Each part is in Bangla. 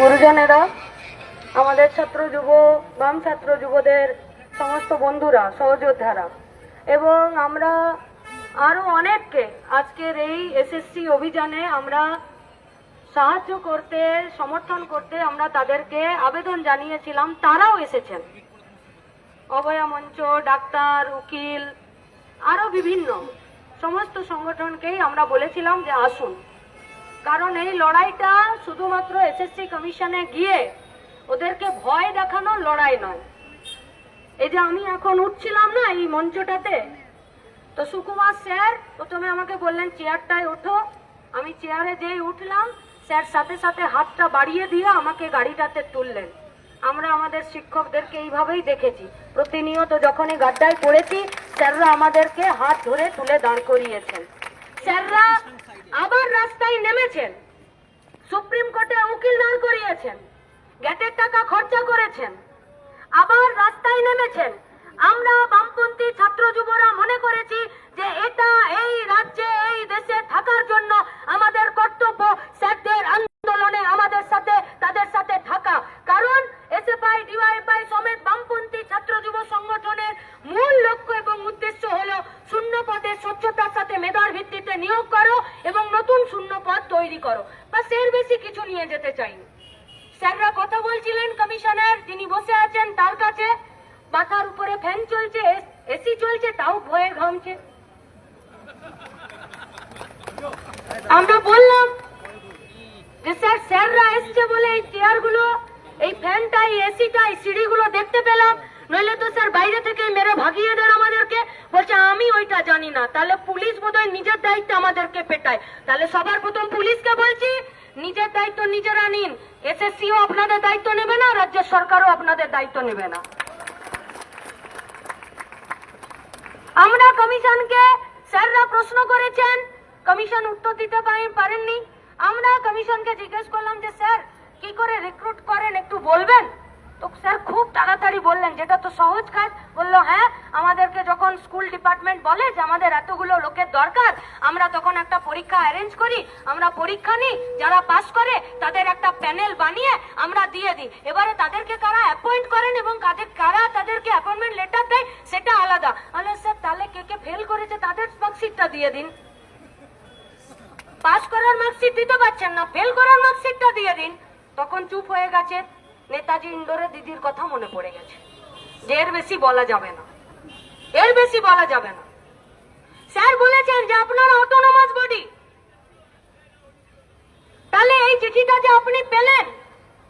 গুরুজনেরা, আমাদের ছাত্র যুব, বাম ছাত্র যুবদের সমস্ত বন্ধুরা, সহযোদ্ধারা, এবং আমরা আরও অনেককে আজকের এই এসএসসি অভিযানে আমরা সাহায্য করতে, সমর্থন করতে আমরা তাদেরকে আবেদন জানিয়েছিলাম, তারাও এসেছেন। অভয়া মঞ্চ, ডাক্তার, উকিল, আরও বিভিন্ন সমস্ত সংগঠনকেই আমরা বলেছিলাম যে আসুন। কারণ এই লড়াইটা শুধুমাত্র এসএসসি কমিশনে গিয়ে ওদেরকে ভয় দেখানোর লড়াই নয়। এই যে আমি এখন উঠছিলাম না এই মঞ্চটাতে, তো সুকুমার স্যার প্রথমে আমাকে বললেন, চেয়ারটায় ওঠো। আমি চেয়ারে যেই উঠলাম, স্যার সাথে সাথে হাতটা বাড়িয়ে দিয়ে আমাকে গাড়িটাতে তুললেন। আমরা আমাদের শিক্ষকদেরকে এইভাবেই দেখেছি। প্রতিনিয়ত যখনই গাড্ডায় পড়েছি, স্যাররা আমাদেরকে হাত ধরে তুলে দাঁড় করিয়েছেন। স্যাররা আবার রাস্তায় নেমেছেন। সুপ্রিম কোর্টে উকিল দাঁড় করিয়েছেন। গ্যাটের টাকা খরচা করেছেন। আবার রাস্তায় নেমেছেন। আমরা বামপন্থী ছাত্র যুবরা মনে করেছি যে এটা এই রাজ্যে এই দেশে থাকার জন্য আমাদের কর্তব্য স্যারদের আন্দোলনে আমাদের সাথে তাদের সাথে থাকা কারণ এসএফআই ডিওয়াইফআই সমেত বামপন্থী ছাত্র যুব সংগঠনের মূল লক্ষ্য এবং উদ্দেশ্য হলো শূন্য পদে স্বচ্ছতার সাথে মেধার ভিত্তিতে নিয়োগ করো এবং নতুন শূন্য পদ তৈরি করো বা এর বেশি কিছু নিয়ে স্যাররা কথা বলছিলেন, কমিশনার। যিনি বসে আছেন তার কাছে। মাথার উপরে ফ্যান চলছে এসি চলছে, তাও ভয়ে ঘামছে। আমরা বললাম যে, স্যার, স্যাররা এসছে বলে এই চেয়ারগুলো, এই ফ্যানটা এই এসিটা এই সিঁড়িগুলো দেখতে পেলাম। নইলে তো স্যার বাইরে থেকে মেরে ভাগিয়ে দেন আমাদেরকে। বলছে, আমি ওইটা জানি না। তাহলে পুলিশ বোধহয় নিজের দায়িত্ব আমাদেরকে পেটায়। তাহলে সবার প্রথম পুলিশকে বলছি নিজের দায়িত্ব নিজেরা নিন এসএসসিও আপনাদের দায়িত্ব নেবে না, রাজ্য সরকারও আপনাদের দায়িত্ব নেবে না। আমরা কমিশনকে স্যাররা প্রশ্ন করেছেন, কমিশন উত্তর দিতে পারেন- পারেননি। আমরা কমিশনকে জিজ্ঞেস করলাম যে, স্যার, কি করে রিক্রুট করেন একটু বলবেন? তাড়াতাড়ি বললেন, যেটা তো সহজ কাজ। বলল হ্যাঁ আমাদেরকে যখন স্কুল ডিপার্টমেন্ট বলে যে আমাদের এতগুলো লোকের দরকার, আমরা তখন একটা পরীক্ষা অ্যারেঞ্জ করি, আমরা পরীক্ষা নিই, যারা পাস করে তাদের একটা প্যানেল বানিয়ে আমরা দিয়ে দিই। এবারে তাদেরকে কারা অ্যাপয়েন্ট করেন এবং কাদের, কারা তাদেরকে অ্যাপয়েন্টমেন্ট লেটার দেয়, সেটা আলাদা। আলে স্যার, তাহলে কে কে ফেল করেছে তাদের মার্কশিটটা দিয়ে দিন। পাস করার মার্কশিট দিতে পারছেন না ফেল করার মার্কশিটটা দিয়ে দিন। তখন চুপ হয়ে গেছে। নেতাজি ইন্ডোরে দিদির কথা মনে পড়ে গেছে। যে এর বেশি বলা যাবে না। এর বেশি বলা যাবে না। স্যার বলেছেন যে আপনারা অটোনোমাস বডি তাহলে এই চিঠিটা যে আপনি পেলেন,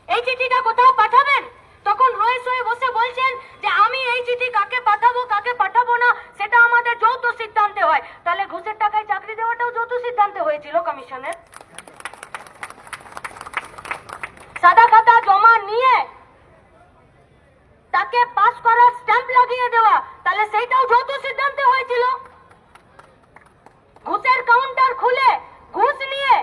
এই চিঠিটা কোথাও পাঠাবেন? তখন রয়েস হয়ে বসে বলছেন যে আমি এই চিঠি কাকে পাঠাবো কাকে পাঠাবো না, সেটা আমাদের যৌথ সিদ্ধান্তে হয়। তাহলে ঘুষের টাকায় চাকরি দেওয়াটাও যৌথ সিদ্ধান্তে হয়েছিল, কমিশনের? সাদা খাতা জমা নিয়ে তাকে পাস করার স্ট্যাম্প লাগিয়ে দেওয়া। তাহলে সেইটাও যৌথ সিদ্ধান্তে হয়েছিল ঘুষের কাউন্টার খুলে ঘুষ নিয়ে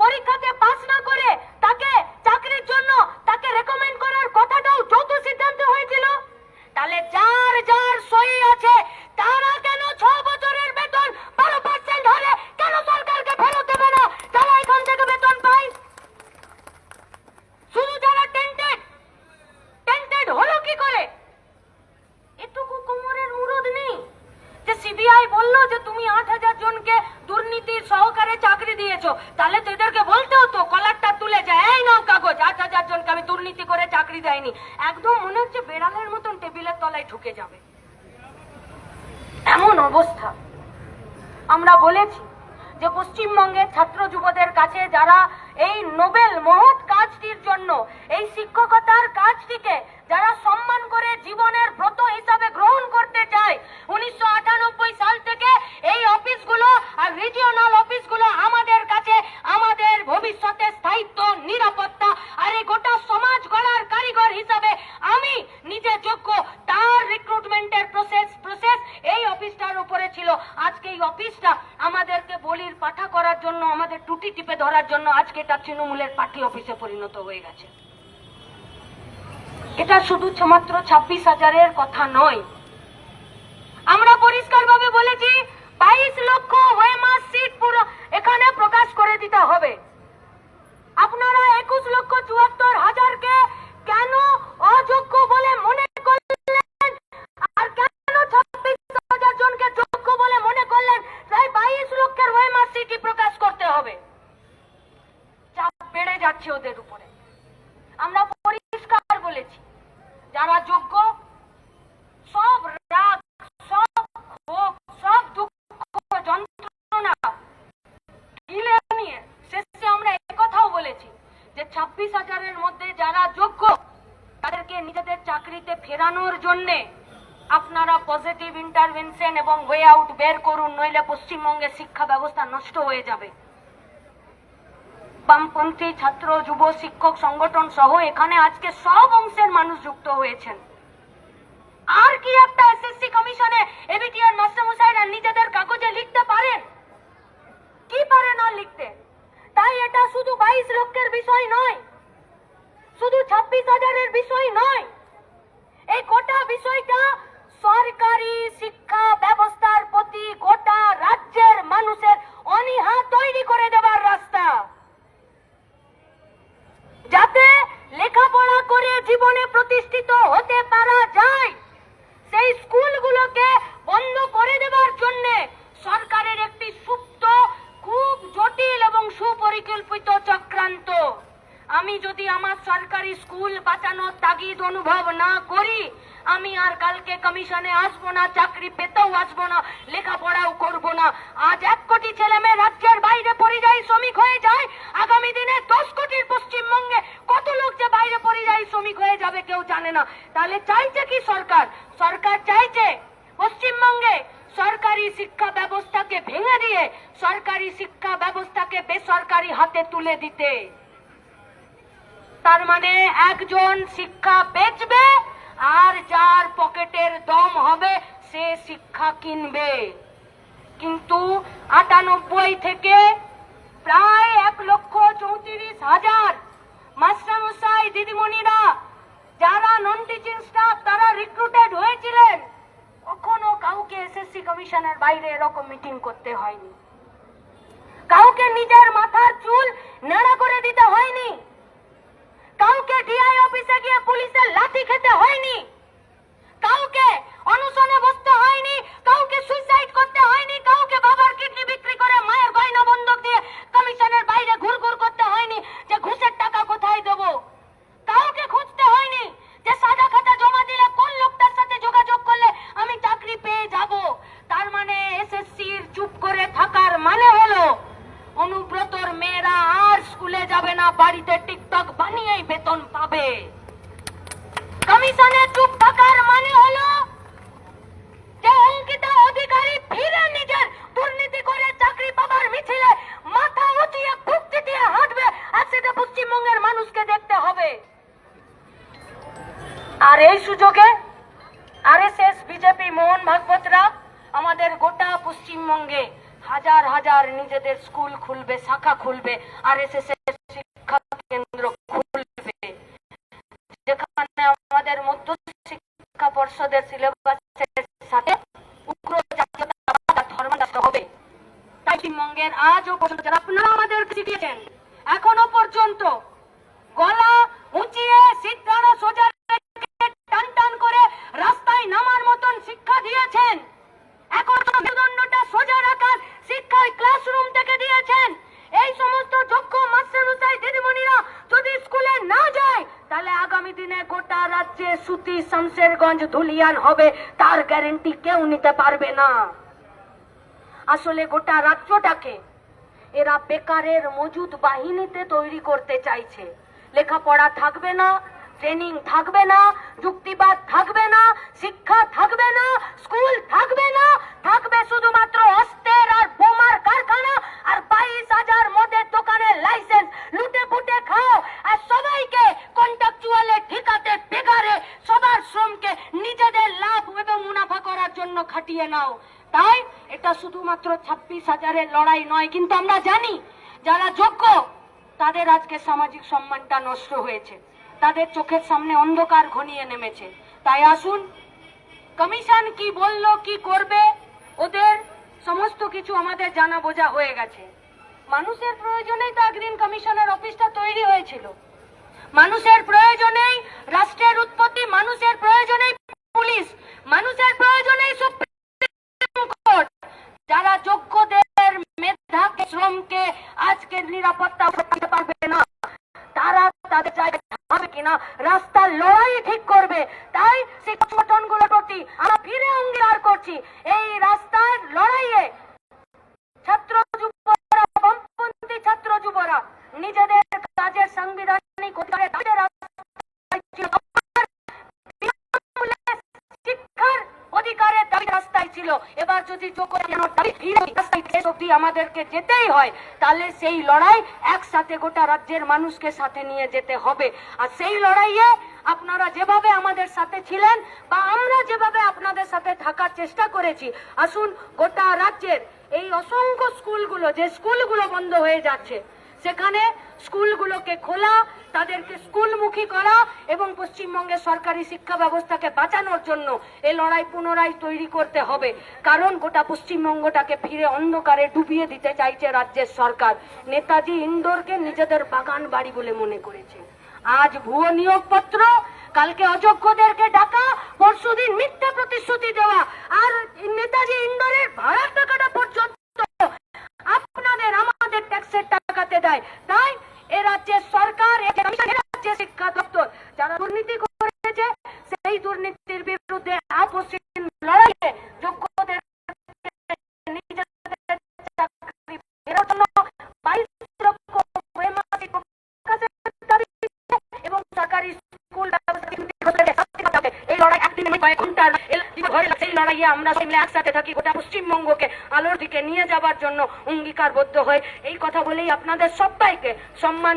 পরীক্ষাতে পাস না করে তাকে চাকরির জন্য তাকে রেকমেন্ড করার কথাটাও যৌথ সিদ্ধান্তে হয়েছিল তাহলে যার যার সই আছে তারা কেন ছ বছরের বেতন বারো পার্সেন্ট হলে কেন সরকারকে ফেরত দেবে না তারা এখান থেকে বেতন পায় শুধু যারা টেন্টেড টেন্টেড হলো কি করে এটুকু কোমরের মুরদ নেই যে সিবিআই বলল যে তুমি আট হাজার জনকে দুর্নীতির সহকারে চাকরি দিয়েছ তাহলে তো এদেরকে বলতে হতো কলারটা তুলে যায় এই নাও কাগজ আট হাজার জনকে আমি দুর্নীতি করে চাকরি দেয়নি একদম মনে হচ্ছে বেড়ালের মতন টেবিলের তলায় ঢুকে যাবে। এমন অবস্থা। আমরা বলেছি যে পশ্চিমবঙ্গের ছাত্র যুবদের কাছে যারা এই নোবেল মহৎ কাজটির জন্য, এই শিক্ষকতার কাজটিকে যারা সম্মান করে জীবনের ব্রত হিসাবে গ্রহণ করতে চায়, উনিশশো আটানব্বই সাল থেকে এই অফিসগুলো আর রিজিওনাল অফিসগুলো আমাদের কাছে আমাদের ভবিষ্যতের স্থায়িত্ব, নিরাপত্তা আর এই গোটা সমাজ গড়ার কারিগর হিসাবে আমি নিজে যোগ্য তার রিক্রুটমেন্টের প্রসেস প্রসেস এই অফিসটার উপরে ছিল আজকে এই অফিসটা আমাদেরকে বলির পাঠা করার জন্য আমাদের ধরার জন্য আজকে এটা তৃণমূলের পার্টি অফিসে পরিণত হয়ে গেছে। এটা শুধু মাত্র ছাব্বিশ হাজারের কথা নয় আমরা পরিষ্কারভাবে বলেছি বাইশ লক্ষ ওয়েমার সিট পুরো এখানে প্রকাশ করে দিতে হবে আপনারা একুশ লক্ষ চুয়াত্তর হাজার ওদের উপরে আমরা পরিষ্কার বলেছি। যারা যোগ্য, সব রাগ, সব ক্ষোভ, সব দুঃখ, যন্ত্রণা গিলে নিয়ে শেষে আমরা একথাও বলেছি যে ছাব্বিশ হাজারের মধ্যে যারা যোগ্য, তাদেরকে নিজেদের চাকরিতে ফেরানোর জন্যে আপনারা পজিটিভ ইন্টারভেনশন এবং ওয়ে আউট বের করুন, নইলে পশ্চিমবঙ্গের শিক্ষা ব্যবস্থা নষ্ট হয়ে যাবে। বামপন্থী ছাত্র, যুব, শিক্ষক, সংগঠন সহ এখানে আজকে সব অংশের মানুষ যুক্ত হয়েছেন। আর কি একটা এসএসসি কমিশনে এবিটি এবিটিআর মাস্টারমশাইরা নিজেদের কাগজে লিখতে পারেন? কি পারে না লিখতে? তাই এটা শুধু বাইশ লক্ষের বিষয় নয়, শুধু ছাব্বিশ হাজারের বিষয় নয়। এই গোটা বিষয়টা সরকারি শিক্ষা ব্যবস্থার প্রতি গোটা রাজ্যের মানুষের অনীহা তৈরি করে দেবার রাস্তা। যাতে লেখাপড়া করে জীবনে প্রতিষ্ঠিত হতে পারা যায়। সেই স্কুলগুলোকে বন্ধ করে দেবার জন্য সরকারের একটি সুপ্ত, খুব জটিল এবং সুপরিকল্পিত চক্রান্ত। আমি যদি আমার সরকারি স্কুল বাঁচানোর তাগিদ অনুভব না করি, আমি আর কালকে কমিশনে আসব না, চাকরি পেতেও আসব না, লেখাপড়াও করব না। আজ এক কোটি ছেলে মেয়ে রাজ্যের বাইরে পরিযায়ী শ্রমিক হয়ে যায়। আগামী দিনে দশ কোটির পশ্চিমবঙ্গে কত লোক যে বাইরে পরিযায়ী শ্রমিক হয়ে যাবে কেউ জানে না। তাহলে চাইছে কি সরকার? সরকার চাইছে পশ্চিমবঙ্গে সরকারি শিক্ষা ব্যবস্থাকে ভেঙে দিয়ে সরকারি শিক্ষা ব্যবস্থাকে বেসরকারি হাতে তুলে দিতে। তার মানে একজন শিক্ষা বেচবে আর যার পকেটের দম হবে সে শিক্ষা কিনবে। কিন্তু আটানব্বই থেকে প্রায় এক লক্ষ চৌত্রিশ হাজার মাস্টারমশাই, দিদিমণিরা, যারা নন টিচিং স্টাফ তারা রিক্রুটেড হয়েছিলেন। কখনো কাউকে এসএসসি কমিশনের বাইরে এরকম মিটিং করতে হয়নি। কাউকে নিজের মাথার চুল নেড়া করে দিতে হয়নি। কাউকে ডিআই অফিসে গিয়ে পুলিশের লাঠি খেতে হয়নি কাউকে অনশনে বসতে হয়নি কাউকে সুইসাইড করতে হয়নি কাউকে বাবার কিডনি বিক্রি করে মায়ের গয়না বন্ধক দিয়ে কমিশনের বাইরে ঘুরঘুর করতে হয়নি যে ঘুষের টাকা কোথায় দেব কাউকে খুঁজতে হয়নি যে সাদা খাতা জমা দিলে কোন লোকটার সাথে যোগাযোগ করলে আমি চাকরি পেয়ে যাব তার মানে এসএসসির চুপ করে থাকার মানে হলো অনুব্রতর মেয়েরা আর যাবে না, বাড়িতে টিকটক বানিয়েই বেতন পাবে। কমিশনে চুপ থাকার মানে হলো, যে অধিকারী ফিরে নিজের দুর্নীতি করে চাকরি পাবার মিছিলে মাথা উঁচিয়ে চিতিয়ে হাঁটবে, আর সেটা পশ্চিমবঙ্গের মানুষকে দেখতে হবে। আর এই সুযোগে আরএসএস, বিজেপি, মোহন ভাগবতরা আমাদের গোটা পশ্চিমবঙ্গে হাজার হাজার নিজেদের স্কুল খুলবে, শাখা খুলবে আরএসএস এর শিক্ষা খুলবে, যেখানে আমাদের মধ্য শিক্ষা পর্ষদের সিলেবাসের সাথে উগ্র জাতীয়তাবাদ আর হবে। পশ্চিমবঙ্গের আজও পর্যন্ত যারা আপনারা আমাদের শিখিয়েছেন এখনও পর্যন্ত গলা উঁচিয়ে সিদ্ধারা সোজা টান টান করে রাস্তায় নামার মতন শিক্ষা দিয়েছেন। এখন মেরুদণ্ডটা সোজা রাখার শিক্ষা ক্লাসরুম থেকে দিয়েছেন এই সমস্ত যোগ্য মাস্টারমশাই দিদিমণিরা যদি স্কুলে না যায় তাহলে আগামী দিনে গোটা রাজ্যে সুতি শামশেরগঞ্জ ধুলিয়ান হবে, তার গ্যারেন্টি কেউ নিতে পারবে না। আসলে গোটা রাজ্যটাকে এরা বেকারের মজুদ বাহিনীতে তৈরি করতে চাইছে। লেখাপড়া থাকবে না ট্রেনিং থাকবে না, যুক্তিবাদ থাকবে না, শিক্ষা থাকবে না স্কুল থাকবে না, থাকবে শুধুমাত্র অস্ত্রের আর বোমার কারখানা আর বাইশ হাজার মদের দোকানের লাইসেন্স লুটে পুটে খাও আর সবাইকে কন্ট্রাকচুয়ালে ঠিকাতে বেকারে সবার শ্রমকে নিজেদের লাভ এবং মুনাফা করার জন্য খাটিয়ে নাও তাই এটা শুধুমাত্র ছাব্বিশ হাজারের লড়াই নয়, কিন্তু আমরা জানি যারা যোগ্য, তাদের আজকে সামাজিক সম্মানটা নষ্ট হয়েছে। তাদের চোখের সামনে অন্ধকার ঘনিয়ে নেমেছে। তাই আসুন, কমিশন কি বলল, কি করবে, ওদের সমস্ত কিছু আমাদের জানা বোঝা হয়ে গেছে। মানুষের প্রয়োজনেই তো গ্রিন কমিশনের অফিসটা তৈরি হয়েছিল। মানুষের প্রয়োজনেই রাষ্ট্রের উৎপত্তি, মানুষের প্রয়োজনেই পুলিশ, মানুষের প্রয়োজনেই সুপ্রিম যারা যোগ্যদের মেধাকে, শ্রমকে আজকের নিরাপত্তা দিতে পারবে না, তারা তাদের জায়গায় হবে কিনা, রাস্তার লড়াই ঠিক করবে, তাই শিক্ষক সংগঠনগুলোর প্রতি আমরা ফিরে অঙ্গীকার করছি। এই রাস্তার লড়াইয়ে ছাত্র যুবরা বামপন্থী ছাত্র যুবরা নিজেদের কাজের সাংবিধানিক ছিল। এবার যদি আমাদেরকে যেতেই হয়, তাহলে সেই লড়াই একসাথে গোটা রাজ্যের মানুষকে সাথে নিয়ে যেতে হবে। আর সেই লড়াইয়ে আপনারা যেভাবে আমাদের সাথে ছিলেন বা আমরা যেভাবে আপনাদের সাথে থাকার চেষ্টা করেছি, আসুন গোটা রাজ্যের এই অসংখ্য স্কুলগুলো, যে স্কুলগুলো বন্ধ হয়ে যাচ্ছে সেখানে স্কুলগুলোকে খোলা, তাদেরকে স্কুলমুখী করা এবং পশ্চিমবঙ্গের সরকারি শিক্ষা ব্যবস্থাকে বাঁচানোর জন্য এ লড়াই পুনরায় তৈরি করতে হবে। কারণ গোটা পশ্চিমবঙ্গটাকে ফিরে অন্ধকারে ডুবিয়ে দিতে চাইছে রাজ্যের সরকার। নেতাজি ইন্দোরকে নিজেদের বাগান বাড়ি বলে মনে করেছে। আজ ভুয়ো নিয়োগপত্র, কালকে অযোগ্যদেরকে ডাকা, পরশুদিন মিথ্যা প্রতিশ্রুতি দেওয়া, আর নেতাজি ইন্দোরের ভাড়ার টাকাটা পর্যন্ত ট্যাক্সের টাকাতে দেয়। তাই এ রাজ্যের সরকার রাজ্যের শিক্ষা দপ্তর যারা দুর্নীতি করেছে, সেই দুর্নীতির বিরুদ্ধে আপসীন লড়াইয়ে যোগ্যদের ঘরে সেই লড়াইয়ে আমরা মিলে একসাথে থাকি গোটা পশ্চিমবঙ্গকে, আলোর দিকে নিয়ে যাবার জন্য অঙ্গীকারবদ্ধ হয়ে। এই কথা বলেই আপনাদের সবাইকে সম্মান